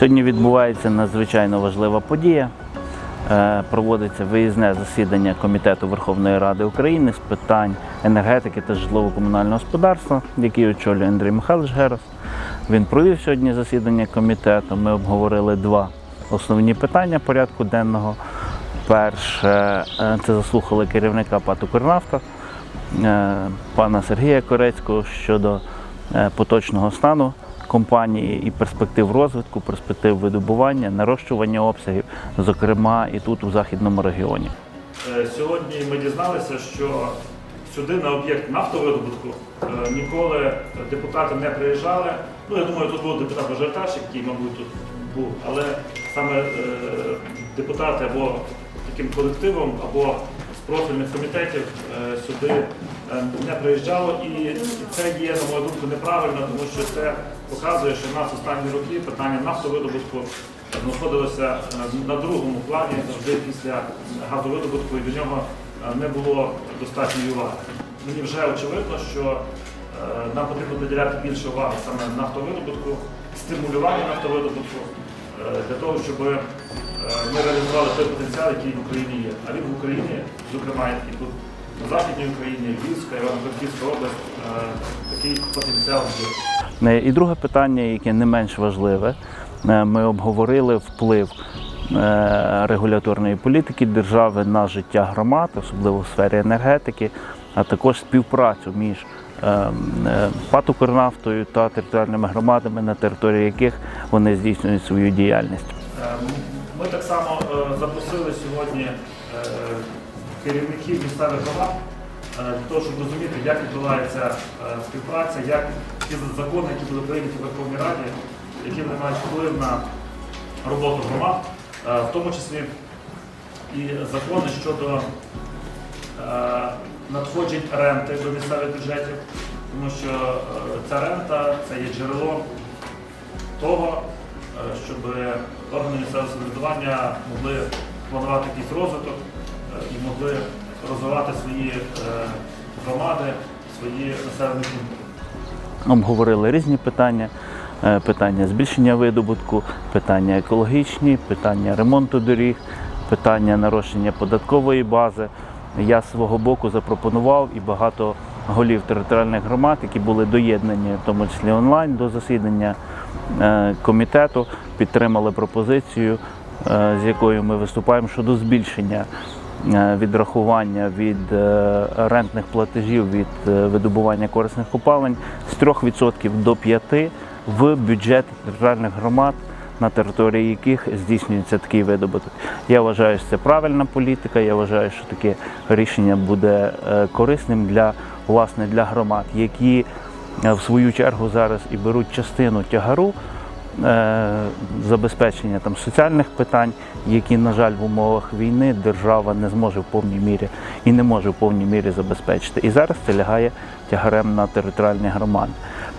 Сьогодні відбувається надзвичайно важлива подія. Е, Проводиться виїзне засідання Комітету Верховної Ради України з питань енергетики та житлово-комунального господарства, який очолює Андрій Михайлович Герас. Він провів сьогодні засідання комітету. Ми обговорили два основні питання порядку денного. Перше е, це заслухали керівника ПАТ «Укрнафта» е, пана Сергія Корецького щодо поточного стану компанії і перспектив розвитку, перспектив видобування, нарощування обсягів, зокрема і тут у західному регіоні. Е, Сьогодні ми дізналися, що сюди на об'єкт нафтовидобутку е, ніколи депутати не приїжджали. Ну, я думаю, тут був депутат мажоритарщик, який, мабуть, тут був, але саме е, депутати або таким колективом, або профільних комітетів е, сюди е, не приїжджало. І це є, на мою думку, неправильно, тому що це показує, що в нас останні роки питання нафтовидобутку знаходилося е, на другому плані завжди після газовидобутку, і до нього не було достатньої уваги. Мені вже очевидно, що нам потрібно приділяти більше уваги саме нафтовидобутку, стимулювання нафтовидобутку для того, щоб ми реалізували той потенціал, який в Україні є. А він в Україні, зокрема і тут на Західній Україні, Львівська, Івано-Франківська область, е, такий потенціал є. Е, І друге питання, яке не менш важливе, е, ми обговорили вплив е, регуляторної політики держави на життя громад, особливо в сфері енергетики, а також співпрацю між е, е, ПАТ «Укрнафтою» та територіальними громадами, на території яких вони здійснюють свою діяльність. Ми так само е, запросили сьогодні е, керівників місцевих громад е, для того, щоб розуміти, як відбувається співпраця, як ті закони, які були прийняті в Верховній Раді, які вони мають вплив на роботу громад, в тому числі і закони щодо надходжень ренти до місцевих бюджетів, тому що ця рента це є джерело того, щоб органи місцевого самоврядування могли планувати якийсь розвиток е, і могли розвивати свої е, громади, свої населені пункти. обговорили різні питання. Е, Питання збільшення видобутку, питання екологічні, питання ремонту доріг, питання нарощення податкової бази. Я з свого боку запропонував і багато голів територіальних громад, які були доєднані, в тому числі онлайн, до засідання комітету, підтримали пропозицію, е, з якою ми виступаємо щодо збільшення е, відрахування від е, рентних платежів від е, видобування корисних копалень з 3% до 5% в бюджет територіальних громад, на території яких здійснюється такий видобуток. Я вважаю, що це правильна політика. Я вважаю, що таке рішення буде е, корисним для власне для громад, які е, в свою чергу зараз і беруть частину тягару е, забезпечення там соціальних питань, які, на жаль, в умовах війни держава не зможе в повній мірі і не може в повній мірі забезпечити. І зараз це лягає тягарем на територіальні громади.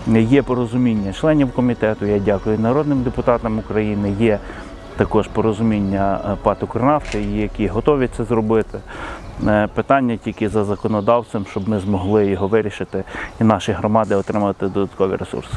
Є порозуміння членів комітету. Я дякую народним депутатам України. Є також порозуміння е, ПАТ «Укрнафти», які готові це зробити. Е, Питання тільки за законодавцем, щоб ми змогли його вирішити і наші громади отримати додаткові ресурси.